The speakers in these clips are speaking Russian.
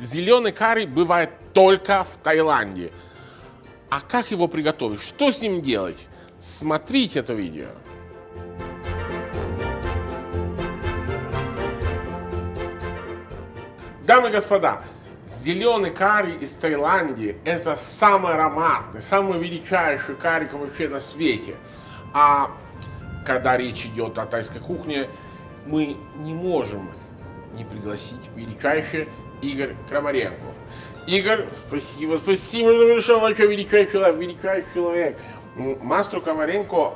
Зеленый карри бывает только в Таиланде. А как его приготовить? Что с ним делать? Смотрите это видео. Дамы и господа, зеленый карри из Таиланды – это самый ароматный, самый величайший карри вообще на свете. А когда речь идет о тайской кухне, мы не можем не пригласить величайший Игорь Крамаренко. Игорь, спасибо, спасибо за большое, величайший человек, величайший человек. Мастер Крамаренко,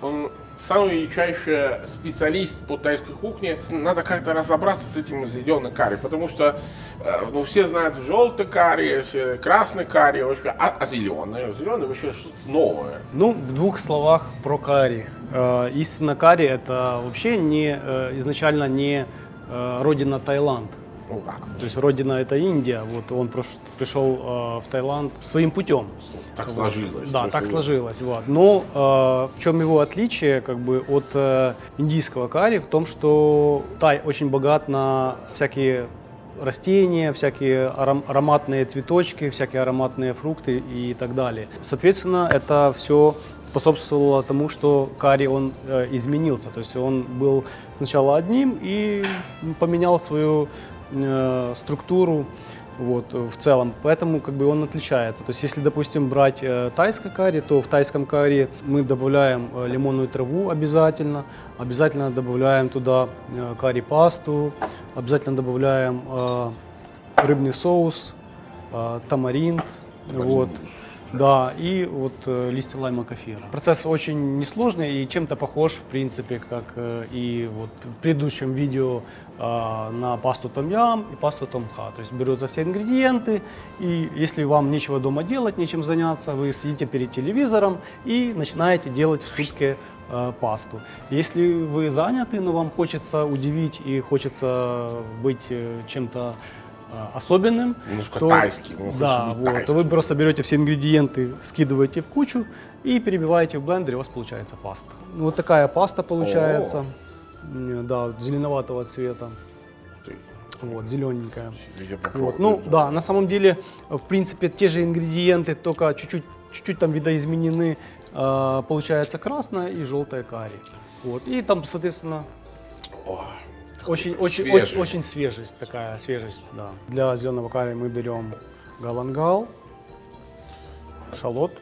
он самый величайший специалист по тайской кухне. Надо как-то разобраться с этим зеленым карри, потому что э, ну, все знают желтый карри, красный карри, а, а зеленый? Зеленый вообще что-то новое. Ну, в двух словах про карри. Э, истинно карри это вообще не э, изначально не родина Таиланд. Ну То есть родина это Индия. Вот он прош- пришел э, в Таиланд своим путем. так сложилось. Да, так сложилось. Вот. Но э, в чем его отличие как бы, от э, индийского карри? В том, что Тай очень богат на всякие растения, всякие аром- ароматные цветочки, всякие ароматные фрукты и так далее. Соответственно, это все способствовало тому, что карри он э, изменился. То есть он был сначала одним и поменял свою э, структуру вот, э, в целом. Поэтому как бы он отличается. То есть если, допустим, брать э, тайское карри, то в тайском карри мы добавляем э, лимонную траву обязательно, обязательно добавляем туда э, карри-пасту, обязательно добавляем э, рыбный соус, э, тамаринт, вот. Да, и вот э, листья лайма кафира. Процесс очень несложный и чем-то похож, в принципе, как э, и вот в предыдущем видео э, на пасту том ям и пасту том ха. То есть берутся все ингредиенты, и если вам нечего дома делать, нечем заняться, вы сидите перед телевизором и начинаете делать в ступке э, пасту. Если вы заняты, но вам хочется удивить и хочется быть э, чем-то особенным, Немножко то- тайский, ну, да, вот, то тайским. вы просто берете все ингредиенты, скидываете в кучу и перебиваете в блендере, у вас получается паста. Вот такая паста получается, М, да, зеленоватого цвета, вот, зелененькая. Вот, ну да, на самом деле, в принципе, те же ингредиенты, только чуть-чуть, чуть-чуть там видоизменены. Э, Получается красная и желтая карри. Вот, и там, соответственно, О, очень, очень, свежий. очень, очень свежесть такая, свежесть, да. Для зеленого карри мы берем галангал, шалот,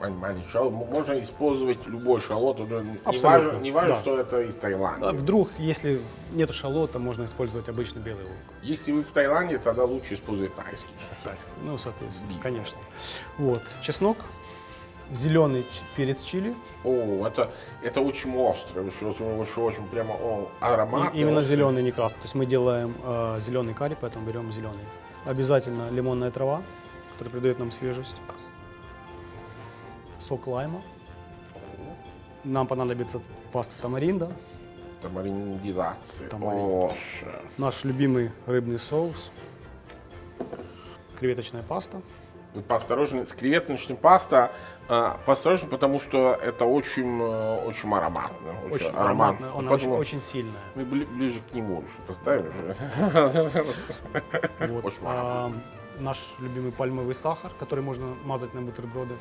Мань, мань, шал- можно использовать любой шалот, уже не важно, не важно да. что это из Таиланда. А Вдруг, если нет шалота, можно использовать обычный белый лук. Если вы в Таиланде, тогда лучше использовать тайский. Тайский. Ну, соответственно, Биф. конечно. Вот, чеснок, зеленый перец чили. О, это, это очень остро, очень, очень, очень, очень прямо о, И ароматный. именно острый. зеленый, не красный. То есть мы делаем э, зеленый карри, поэтому берем зеленый. Обязательно лимонная трава, которая придает нам свежесть. Сок лайма. Нам понадобится паста тамаринда. Тамариндизация. Тамарин. Наш любимый рыбный соус. Креветочная паста. Поосторожнее, с креветочной паста, а, поосторожнее, потому что это очень, э, очень ароматно. Очень, Очень ароматно. ароматная, она очень, очень сильная. мы бли- ближе к нему лучше поставим. Вот. Очень А, ароматно. наш любимый пальмовый сахар, который можно мазать на бутерброды.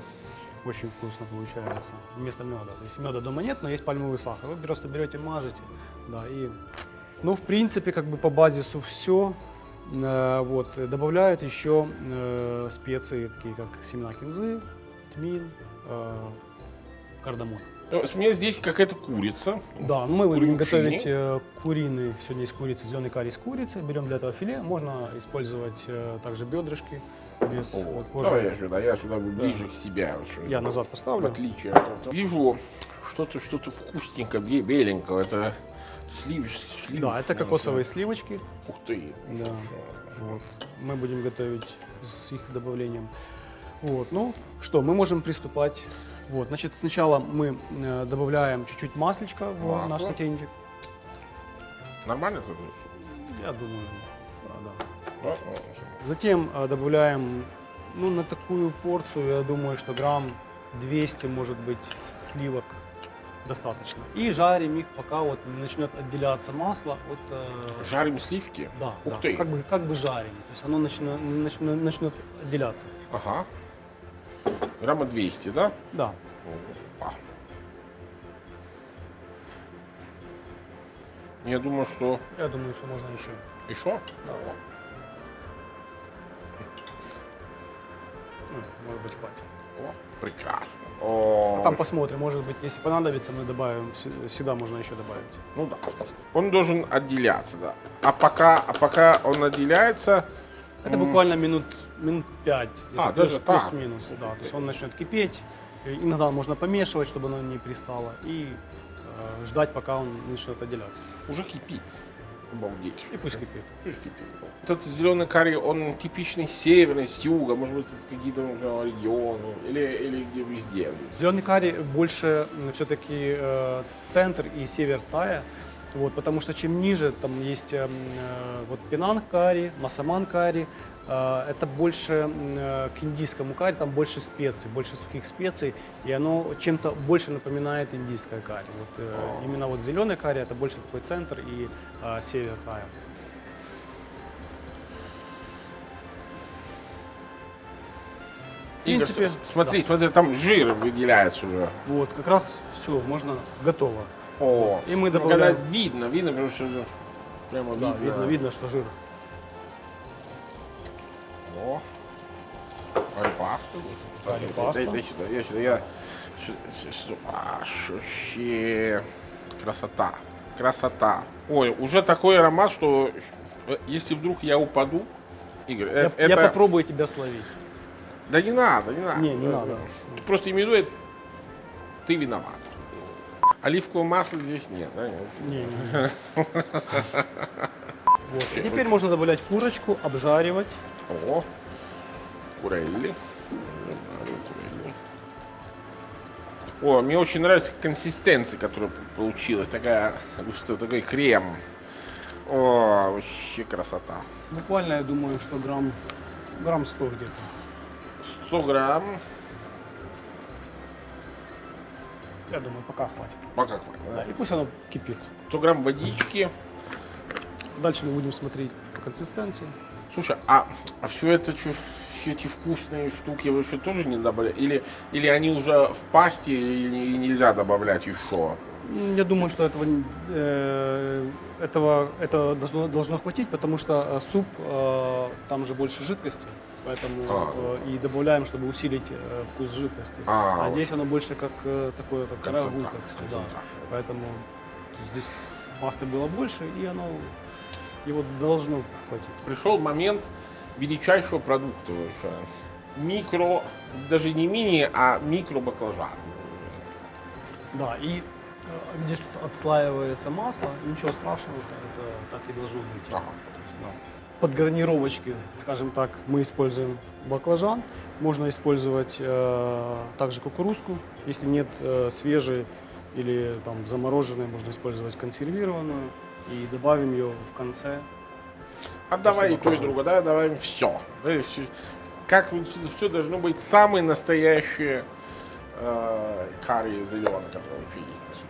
Очень вкусно получается. Вместо меда. Если меда дома нет, но есть пальмовый сахар. Вы просто берете, мажете. Да, и... Ну, в принципе, как бы по базису все. Вот. э, Добавляют еще э, специи, такие как семена кинзы, тмин, э, кардамон. С меня здесь какая-то курица. Да, ну, мы будем готовить э, куриный, сегодня из курицы, зеленый карри из курицы. Берем для этого филе. Можно использовать э, также бедрышки без О, кожи. давай я сюда, я сюда ближе к себе. Я назад В поставлю. отличие от этого. Вижу что-то что-то вкусненькое, бе- беленькое. Это слив, слив. Да, это кокосовые сливочки. Ух ты. Да. Вот. Мы будем готовить с их добавлением. Вот. Ну что, мы можем приступать. Вот. Значит, сначала мы э, добавляем чуть-чуть маслечка в Масло. наш сотейничек. Нормально это? Я думаю, да. Затем э, добавляем, ну, на такую порцию, я думаю, что грамм 200, может быть, сливок достаточно. И жарим их, пока вот не начнет отделяться масло от... э, Жарим сливки? Да, Ух да, ты. Как, бы, как бы жарим. То есть оно начнет, начнет, начнет отделяться. Ага. Грамма 200, да? Да. Опа. Я думаю, что Я думаю, что можно еще. еще. Да. Ну, может быть, хватит. О, прекрасно. О, А там посмотрим, может быть, если понадобится, мы добавим, вс- всегда можно еще добавить. ну да. Он должен отделяться, да. А пока, а пока он отделяется, Это м, буквально минут, минут 5. А, даже так? Плюс-минус, да. То есть он начнет кипеть. Иногда можно помешивать, чтобы оно не пристало. И э, ждать, пока он начнет отделяться. уже кипит. Обалдеть. И пусть кипит. Пусть кипит. Этот зеленый карри, он типичный с севера, с юга, может быть, с каких-то ну, регионов, или, или где везде. Зеленый карри больше все-таки э, центр и север Тая. Вот, потому что чем ниже, там есть эм, э, вот пенанг карри, масаман карри, это больше э, к индийскому карри, там больше специй, больше сухих специй, и оно чем-то больше напоминает индийское карри. Вот, э, именно вот зеленый карри это больше такой центр и э, север Тая. В Игорь, принципе, с- смотри, смотри, там жир выделяется уже. Вот, как раз все, можно, готово. О, И мы ну, добавляем- когда видно, видно, потому что прямо Да, видно. видно, видно, что жир. О, паста. Карри Дай-. Дай, сюда, я сюда, я... вообще красота, красота. Ой, уже такой аромат, что э, если вдруг я упаду, Игорь, Я, э, это... я попробую тебя словить. Да не надо, не надо. Не, не Э, надо. Просто имею в виду, ты виноват. Оливкового масла здесь нет, да? Не, не, не. Вот. Теперь можно добавлять курочку, обжаривать. О, курелли. О, мне очень нравится консистенция, которая получилась. Такая, что такой крем. О, вообще красота. Буквально, я думаю, что грамм, грамм 100 где-то. 100 грамм. Я думаю, пока хватит. Пока хватит, Да, да? и пусть оно кипит. 100 грамм водички. Дальше мы будем смотреть по консистенции. Слушай, а, а все это, все эти вкусные штуки вы что тоже не добавляете? Или, или они уже в пасте и, и нельзя добавлять еще? Я думаю, что этого, э, этого, этого должно, должно хватить, потому что э, суп, э, там же больше жидкости, поэтому А. э, и добавляем, чтобы усилить э, вкус жидкости. А, А, вот. здесь оно больше как э, такое, как рагу, Концентрат, как, да. Поэтому здесь пасты было больше, и оно его должно хватить. Пришел момент величайшего продукта вообще. Микро, даже не мини, а микро баклажан. Да, и э, где что-то отслаивается масло, ничего страшного, это так и должно быть. Ага. Да. Под гарнировочки, скажем так, мы используем баклажан. Можно использовать э, также кукурузку. Если нет э, свежей или там замороженной, можно использовать консервированную. И добавим ее в конце. А давай и то, и другое, да, добавим все. Как все должно быть самое настоящее э, карри зеленое, которое вообще есть на свете.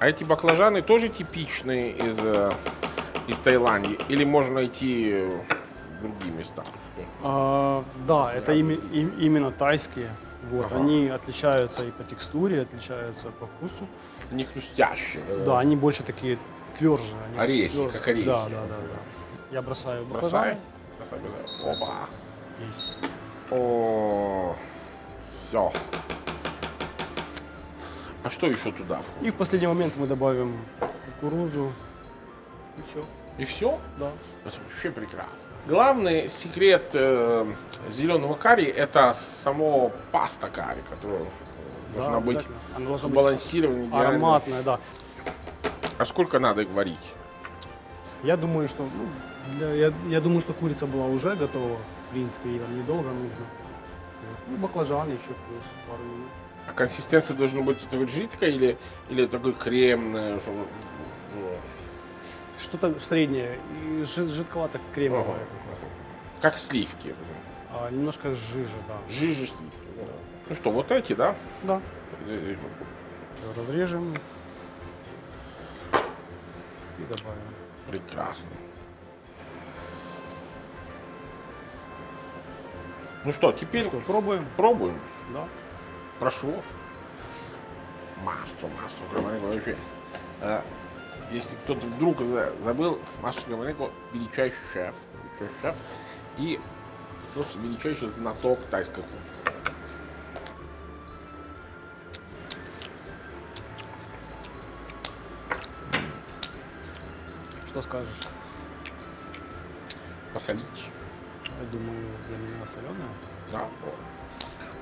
А эти баклажаны тоже типичные из, э, из Таиланда? Или можно найти в другие места? А, да, это ими- им- именно тайские. Вот, Ага. Они отличаются и по текстуре, отличаются по вкусу. Они хрустящие. Да, они больше такие тверже. они Орехи, твёр- как орехи. Да, да, да, да. Я бросаю Бросай. баклажаны. Бросай, бросай. Опа. Есть. О, все. А что еще туда? И в последний момент мы добавим кукурузу. И все. И все? Да. Это вообще прекрасно. Главный секрет э, зеленого карри это само паста карри, которая должна Да, должна быть сбалансированной, ароматная, да. А сколько надо варить? Я думаю, что ну, для- я, я думаю, что курица была уже готова. В принципе, ей там недолго нужно. Вот. Ну, баклажаны еще плюс пару минут. А консистенция должна быть вот такой жидкой или, или такой кремная? чтобы, Что-то среднее и жид- жидковато-кремовое. ага. Как сливки. А, немножко жижи, да. Жижи сливки. да. Ну что, вот эти, да? Да. Разрежем и добавим. Прекрасно. Ну что, теперь Что, пробуем? пробуем. Да. Прошу. Масло, масло Громаненко вообще. Если кто-то вдруг за- забыл, Масло Громаненко величайший шеф. Величайший шеф и просто величайший знаток тайской кухни. Что скажешь? Посолить. Я думаю, для меня соленая. Да.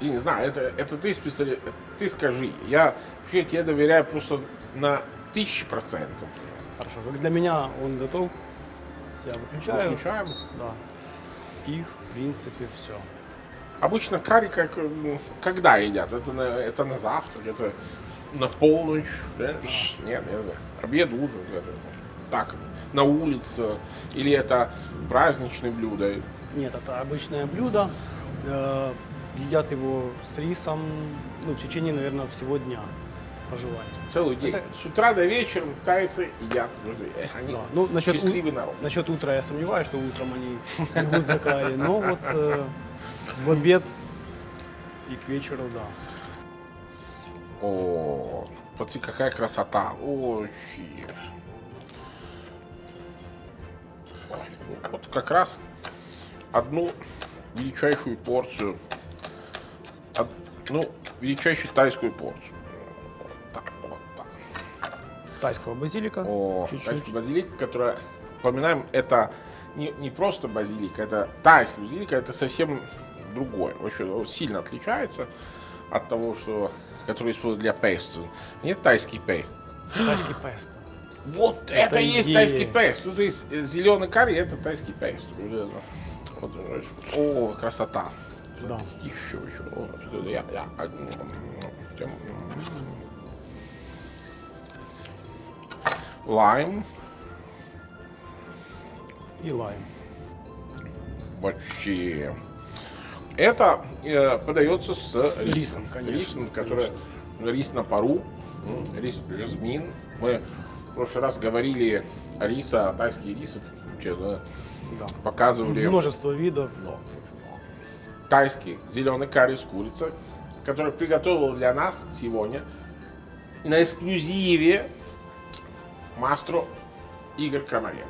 И не знаю, это, это ты специалист, ты скажи. Я вообще тебе доверяю просто на тысячи процентов. Хорошо, как для меня он готов. Я выключаю. Включаем. Да. И в принципе все. Обычно карри как, ну, когда едят? Это на, это на завтрак, это на полночь? да? Нет, нет, обед, ужин. это Так, на улице. Или это праздничное блюдо. Нет, это обычное блюдо. Э, едят его с рисом, ну, в течение, наверное, всего дня по желанию. Целый день. Это- С утра до вечера тайцы едят. Они Да. Ну, насчет, у- счастливый народ. насчет утра я сомневаюсь, что утром они бегут за карри, но вот э, в обед и к вечеру, да. О, смотри, какая красота. Очень. Вот как раз одну величайшую порцию, од- ну, величайшую тайскую порцию. Тайского базилика. О, чуть-чуть. тайский базилик, которая, поминаем, это не, не просто базилик, это тайский базилик, это совсем другое. Вообще он сильно отличается от того, что, который используют для песто. Нет тайский пейст. Тайский песто. Вот это, Это и есть тайский пейст. Тут есть зеленый карри, это тайский пейст. Вот О, красота. Да. Еще, еще. Лайм. И лайм. Вообще. Это э, подается с, рисом. рисом, конечно, Рисом, который рис на пару, рис жасмин. Мы в прошлый раз говорили о риса, о тайских рисов. Вообще, да, показывали Множество видов. много. тайский зеленый карри с курицей, который приготовил для нас сегодня на эксклюзиве мастро Игорь Крамаренко.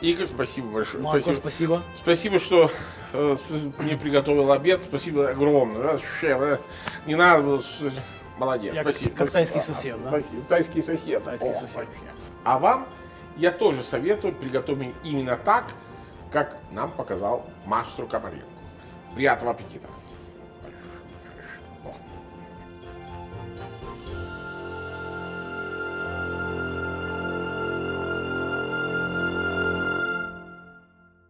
Игорь, спасибо большое. Марко, спасибо. Спасибо, что э, мне приготовил обед. Спасибо огромное. вообще, э, Не надо было. Молодец. Я как- спасибо. как спасибо. тайский сосед, да? Спасибо. Тайский сосед. Тайский О, сосед. вообще. А вам я тоже советую приготовить именно так, как нам показал мастер Комаренко. Приятного аппетита.